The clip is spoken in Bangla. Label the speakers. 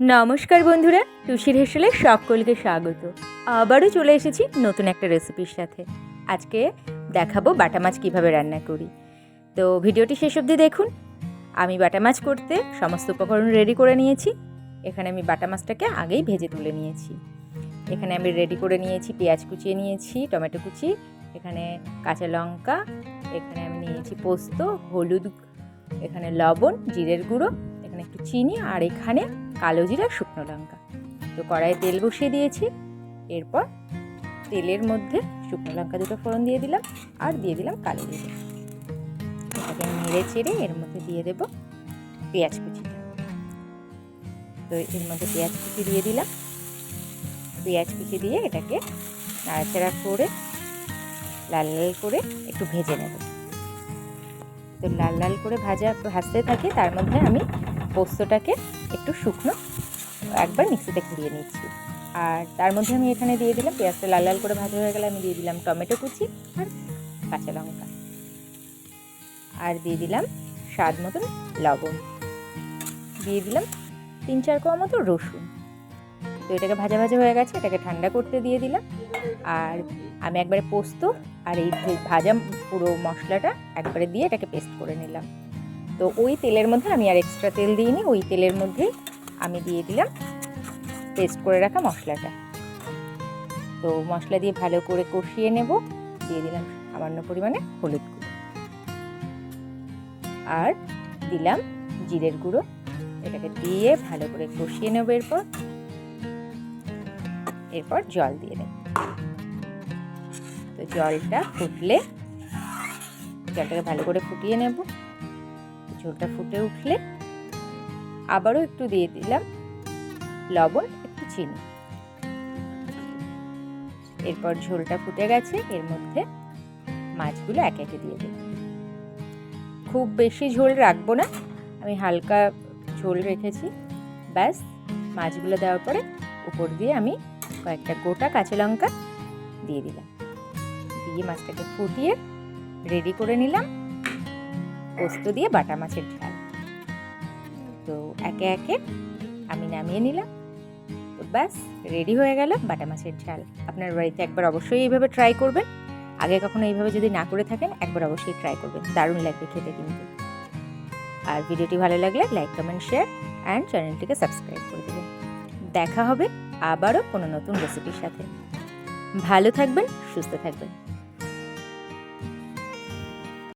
Speaker 1: নমস্কার বন্ধুরা টুসির হেসেলে সকলকে স্বাগত। আবারও চলে এসেছি নতুন একটা রেসিপির সাথে। আজকে দেখাবো বাটা মাছ কীভাবে রান্না করি। তো ভিডিওটি শেষ অবধি দেখুন। আমি বাটা মাছ করতে সমস্ত উপকরণ রেডি করে নিয়েছি। এখানে আমি বাটা মাছটাকে আগেই ভেজে তুলে নিয়েছি। এখানে আমি রেডি করে নিয়েছি পেঁয়াজ কুচিয়ে নিয়েছি, টমেটো কুচি, এখানে কাঁচা লঙ্কা, এখানে আমি নিয়েছি পোস্ত, হলুদ, এখানে লবণ, জিরের গুঁড়ো, এখানে একটু চিনি, আর এখানে কালো জিরা, শুকনো লঙ্কা। তো কড়াইয়ে তেল বসিয়ে দিয়েছি। এরপর তেলের মধ্যে শুকনো লঙ্কা দুটো ফোড়ন দিয়ে দিলাম আর দিয়ে দিলাম কালো জিরে। এটাকে নেড়ে চেড়ে এর মধ্যে দিয়ে দেব পেঁয়াজ কুচিটা তো এর মধ্যে পেঁয়াজ কুচি দিয়ে দিলাম। পেঁয়াজ কুচি দিয়ে এটাকে নাড়াচাড়া করে লাল লাল করে একটু ভেজে নেব। তো লাল লাল করে ভাজা ভাজতে থাকে, তার মধ্যে আমি পোস্তটাকে একটু শুকনো একবার মিক্সিতে ঘুরিয়ে নিচ্ছি। আর তার মধ্যে আমি এখানে দিয়ে দিলাম পেঁয়াজটা লাল লাল করে ভাজা হয়ে গেলে আমি দিয়ে দিলাম টমেটো কুচি আর কাঁচা লঙ্কা। আর দিয়ে দিলাম স্বাদ মতন লবণ। দিয়ে দিলাম তিন চার কোয়া মতো রসুন। তো এটাকে ভাজা ভাজা হয়ে গেছে, এটাকে ঠান্ডা করতে দিয়ে দিলাম। আর আমি একবারে পোস্ত আর এই ভাজা পুরো মশলাটা একবারে দিয়ে এটাকে পেস্ট করে নিলাম। তো ওই তেলের মধ্যে আমি আর এক্সট্রা তেল দিইনি, ওই তেলের মধ্যেই আমি দিয়ে দিলাম পেস্ট করে রাখা মশলাটা। তো মশলা দিয়ে ভালো করে কষিয়ে নেব, দিয়ে দিলাম সামান্য পরিমাণে হলুদ গুঁড়ো। আর দিলাম জিরের গুঁড়ো, এটাকে দিয়ে ভালো করে কষিয়ে নেব এরপর। এরপর জল দিয়ে দেব। তো জলটা ফুটলে জলটাকে ভালো করে ফুটিয়ে নেব। ঝোলটা ফুটে উঠলে আবারও একটু দিয়ে দিলাম লবণ, একটু চিনি। এরপর ঝোলটা ফুটে গেছে, এর মধ্যে মাছগুলো একে একে দিয়ে দেব খুব বেশি ঝোল রাখব না, আমি হালকা ঝোল রেখেছি, ব্যাস, মাছগুলো দেওয়ার পরে উপর দিয়ে আমি কয়েকটা গোটা কাঁচা লঙ্কা দিয়ে দিলাম। দিয়ে মাছটাকে ফুটিয়ে রেডি করে নিলাম। পোস্ত দিয়ে বাটা মাছের ঝাল। তো একে একে আমি নামিয়ে নিলাম। তো ব্যাস, রেডি হয়ে গেল বাটা মাছের ঝাল। আপনার বাড়িতে একবার অবশ্যই এইভাবে ট্রাই করবেন। আগে কখনো এইভাবে যদি না করে থাকেন, একবার অবশ্যই ট্রাই করবেন। দারুণ লাগবে খেতে কিন্তু। আর ভিডিওটি ভালো লাগলে লাইক কমেন্ট শেয়ার অ্যান্ড চ্যানেলটিকে সাবস্ক্রাইব করে দেবেন। দেখা হবে আবারও কোনো নতুন রেসিপির সাথে। ভালো থাকবেন, সুস্থ থাকবেন।